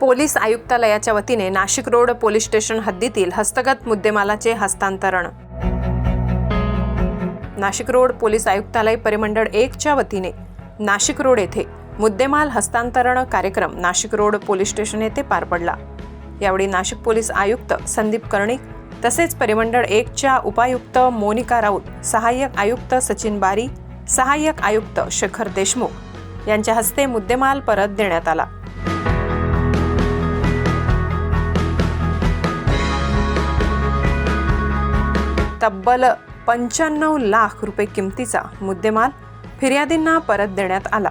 Police आयुक्तालयाच्या वतीने Nashik road police station हद्दीतील हस्तगत मुद्देमालाचे हस्तांतरण. नाशिक रोड पोलीस आयुक्तालय परिमंडळ एकच्या वतीने नाशिक रोड येथे मुद्देमाल हस्तांतरण कार्यक्रम नाशिक रोड पोलीस स्टेशन येथे पार पडला. यावेळी नाशिक पोलीस आयुक्त संदीप कर्णिक तसेच परिमंडळ एकच्या उपायुक्त मोनिका राऊत सहाय्यक आयुक्त सचिन बारी सहाय्यक आयुक्त शेखर देशमुख यांच्या हस्ते मुद्देमाल परत देण्यात आला. तब्बल पंच्याण्णव लाख रुपये किमतीचा मुद्देमाल फिर्यादींना परत देण्यात आला.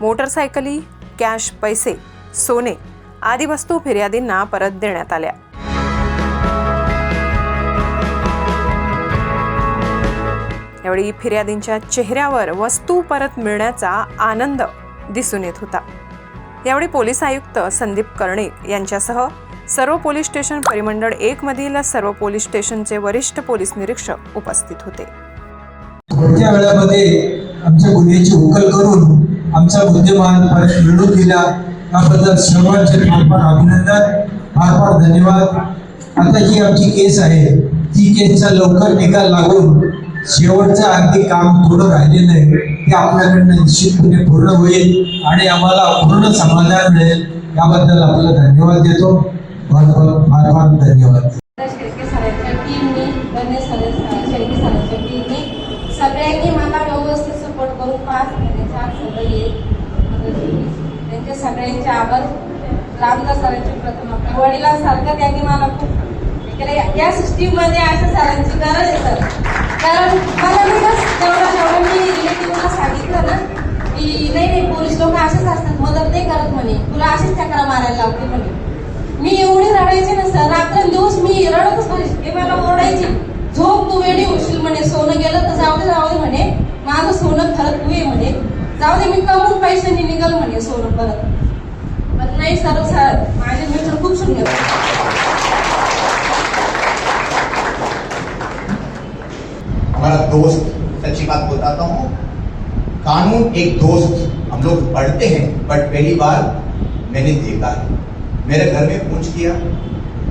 मोटरसायकली कॅश पैसे सोने आदी वस्तू फिर्यादींना परत देण्यात आल्या. यावेळी फिर्यादींच्या चेहऱ्यावर वस्तू परत मिळण्याचा आनंद दिसून येत होता. यावेळी पोलीस आयुक्त संदीप कर्णिक यांच्यासह सर्व पोलीस स्टेशन परिमंडळ एक मधील सर्व पोलीस स्टेशनचे वरिष्ठ पोलीस निरीक्षक उपस्थित होते. थोडक्या वेळामध्ये आमच्या गुन्ह्याची उकल करून आमचा बुद्धिमान परत मिळवून दिला याबद्दल सर्वांचे फारफार अभिनंदन फार फार धन्यवाद. आता जी आमची केस आहे. ती केसचा लवकर निकाल लागून शेवटचं आणखी काम थोडं राहिलेलं आहे ते आपल्याकडनं निश्चितपणे पूर्ण होईल आणि आम्हाला पूर्ण समाधान मिळेल. याबद्दल आपला धन्यवाद देतो. फार फार फार धन्यवाद. सगळ्यांनी मला व्यवस्थित सपोर्ट करून पाच महिन्याच्या सगळं येईल. मदत केली. त्यांचे सगळ्यांचे आभार. रामदास सरांचे प्रथम आपल्या वडिलांसारखं त्यांनी मला खूप या- सिस्टीम सिस्टीममध्ये अशा सरांची गरज आहे सर. कारण मला मी जेवढं जेवढं मी रिलेटिव्हला सांगितलं ना की नाही नाही पोलीस लोक असेच असतात मदत नाही करत म्हणे. तुला अशीच चक्रा मारायला लावते म्हणे. मी एवढी रडायचे ना सर. रात्रंदिवस मी रडतच बस ते मला ओरडायचे. झोप तू वेडी होशील म्हणे. सोनं गेलं तर जाऊ दे जाऊ दे म्हणे. माझं सोनं खरं तू ये म्हणे. जाऊ दे मी कमून पैशाने निघल म्हणे सोनं परत. पण नाही सर सर. माझे मित्र खूप सुंदर. हमारा दोस्त, सच्ची बात बताता हूँ, कानून एक दोस्त, हम लोग पढ़ते हैं बट पहली बार मैंने देखा है। मेरे घर में पूछ किया,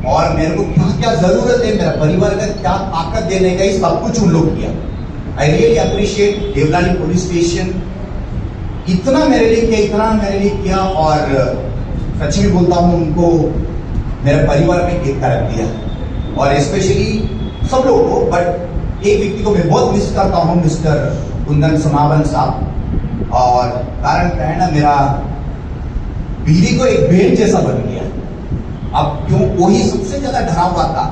और मेरे को क्या क्या ज़रूरत है मेरा परिवार का, क्या ताकत देने का सब कुछ उन लोग KIA. I really appreciate Deolali police station इतना मेरे लिए किया, इतना मेरे लिए किया, और सच में बोलता हूँ, उनको मेरे परिवार में एक तरफ़ दिया। और स्पेशली सब लोगों को बट एक व्यक्ति को मैं बहुत मिस करता हूँ मिस्टर कुंदन सोनावन साहब। और कारण क्या है ना, मेरा बीवी को एक बहन जैसा बन गया। अब क्यों? वही सबसे ज़्यादा डरा हुआ था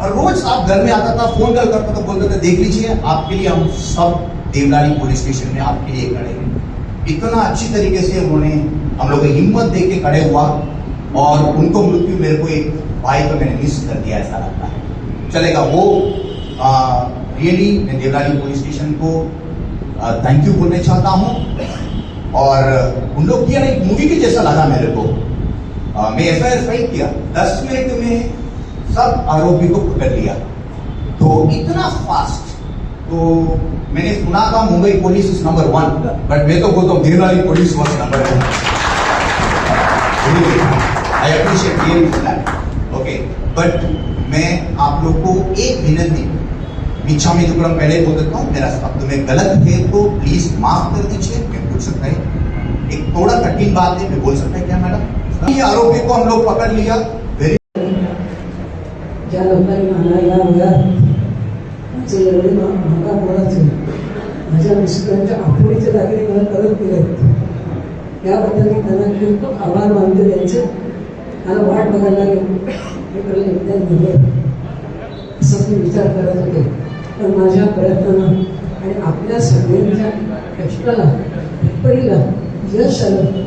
और रोज आप घर में आता था फ़ोन कॉल करता था, बोलते थे, देख लीजिए, आपके लिए हम सब देवलाली पुलिस स्टेशन में आपके लिए खड़े हैं। इतना अच्छी तरीके से उन्होंने हम लोग हिम्मत दे के खड़े हुआ और उनको मृत्यु मेरे को एक भाई को मैंने मिस कर दिया, ऐसा लगता है। चलेगा, वो रियली मैं देवलाली पुलिस स्टेशन को थैंक यू बोलना चाहता हूँ। और उन लोग किया एक मूवी के जैसा लगा मेरे को। मैं एफ़ आई फ़ाइल किया। दस मिनट में सब आरोपी को पकड़ लिया। तो इतना फास्ट तो मैंने सुना था Mumbai police is number one but मैं तो बोलता हूँ Deolali police was number one I appreciate okay but मैं आप लोग को एक विनती इच्छा में जो पहले बोल देता हूँ मेरा शब्द में गलत है तो प्लीज़ माफ़ कर दीजिए मैं पूछ सकता है एक थोड़ा कठिन बात है मैं बोल सकता है क्या मैडम ये आरोपी को हम लोग पकड़ लिया वेरी ज्या लोकांनी मला आभार मानते विचार करत तर माझ्या प्रयत्नांना आणि आपल्या सगळ्यांच्या कष्टाला परीला यश आलं.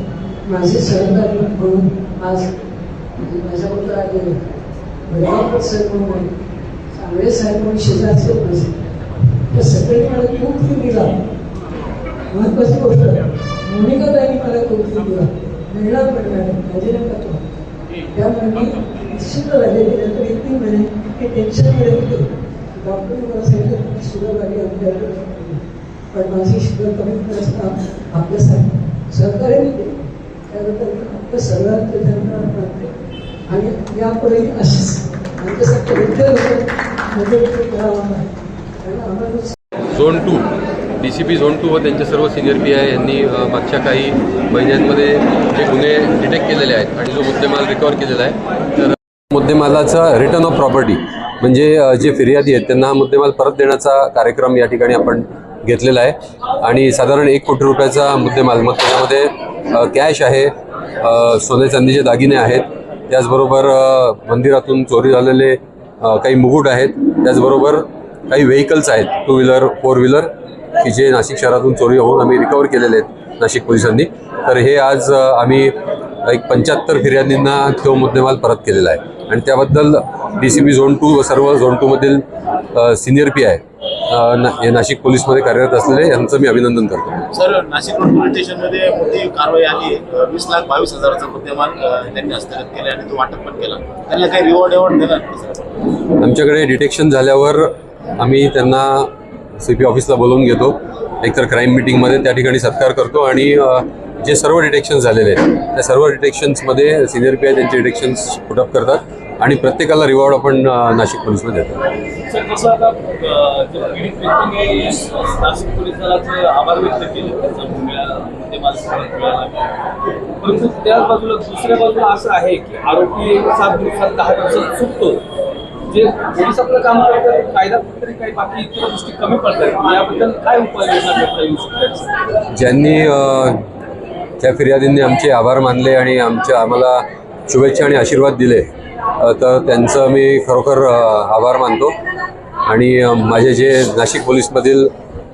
माझे सहकारी म्हणून आज म्हणजे माझ्याबद्दल आलेले बरोबर सर म्हणून चांगले साहेब म्हणून शेजारचे माझे. त्या सगळ्यांनी मला खूप दिला. महत्वाची गोष्ट मोनिकाताईंनी मला कौतुक दिला. मिळणार पण मॅडम राजीनामा तो त्यामुळे मी निश्चित राहिले नंतर एक तीन महिने हे टेन्शनमध्ये होते. डॉक्टरने मला सांगितलं की शुगर आली आपल्याकडे पण माझी शुगर कमी नसता आपल्यासाठी. सहकार्य दिले केलं त्याबद्दल मी आपलं सर्वांचे धन्यवाद मानते आणि यापुढे अशीच. आमच्यासारखे वृद्ध म्हणजे zone two D C P zone two व त्यांचे सर्व सिनियर पी आय यांनी मागच्या काही महिन्यांमध्ये जे गुन्हे डिटेक्ट केलेले आहेत आणि जो मुद्देमाल रिकवर केलेला आहे तर मुद्देमालाचा रिटर्न ऑफ प्रॉपर्टी म्हणजे जे फिर्यादी आहेत त्यांना मुद्देमाल परत देण्याचा कार्यक्रम या ठिकाणी आपण घेतलेला आहे. आणि साधारण एक कोटी रुपयाचा मुद्देमाल. मग त्याच्यामध्ये कॅश आहे सोने चांदीचे दागिने आहेत. त्याचबरोबर मंदिरातून चोरी झालेले काही मुकुट आहेत. त्याचबरोबर काही व्हेकल्स आहेत टू व्हीलर फोर व्हीलर की जे नाशिक शहरातून चोरी होऊन आम्ही रिकवर केलेले आहेत नाशिक पोलिसांनी. तर हे आज आम्ही एक पंच्याहत्तर फिर्यादींना तो मुद्देमाल परत केलेला आहे. आणि त्याबद्दल D C B zone two व सर्व झोन टूमधील सिनियर पी आहे. हे नाशिक पोलीसमध्ये कार्यरत असलेले यांचं मी अभिनंदन करतो. सर नाशिक रोड पोलीस स्टेशनमध्ये मोठी कारवाई आली. वीस लाख बावीस हजाराचा मुद्देमाल त्यांनी हस्तगत केला आणि तो वाटप पण केला. त्यांना काही रिवॉर्ड एवॉर्ड सर. आमच्याकडे डिटेक्शन झाल्यावर आम्ही त्यांना सी पी ऑफिसला बोलवून घेतो. एकतर क्राईम मिटिंगमध्ये त्या ठिकाणी सत्कार करतो आणि जे सर्व डिटेक्शन्स झालेले आहेत त्या सर्व डिटेक्शन्समध्ये सिनियर पी आय त्यांचे डिटेक्शन्स पुटअप करतात आणि प्रत्येकाला रिवॉर्ड आपण नाशिक पोलीसमध्ये देतो. सर जसं आता अ, जे पीडित व्यक्तीने नाशिक पोलीस दलाचे आभार व्यक्त केले त्याचा मिळाला ते मला परत मिळाला परंतु त्याच बाजूला दुसऱ्या बाजूला असं आहे की आरोपी सात दिवसात दहा दिवसात सुटतो. जे पोलीस आपलं काम करतात कायदा तरी काही बाकी इतर गोष्टी कमी पडतात. याबद्दल काय उपाययोजना करता येऊ शकतात? ज्यांनी त्या फिर्यादींनी आमचे आभार मानले आणि आमच्या आम्हाला शुभेच्छा आणि आशीर्वाद दिले. तर त्यांचं मी खरोखर आभार मानतो. आणि माझे जे नाशिक पोलीसमधील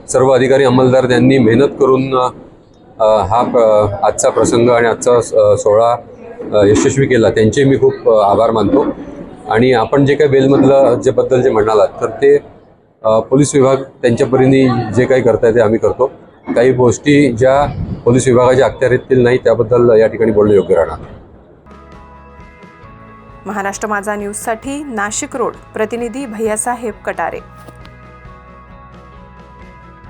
सर्व अधिकारी अंमलदार त्यांनी मेहनत करून हा आजचा प्रसंग आणि आजचा स- सोहळा यशस्वी केला. त्यांचे मी खूप आभार मानतो. आणि आपण जे काही बेलमधलं जे बद्दल जे म्हणालात तर ते पोलीस विभाग त्यांच्या परीने जे काही करताय ते आम्ही करतो. काही गोष्टी ज्या पोलीस विभागाच्या अखत्यारीतील नाही त्याबद्दल या ठिकाणी बोलणं योग्य राहणार महाराष्ट्र माझा न्यूजसाठी नाशिक रोड प्रतिनिधी भैयासाहेब कटारे.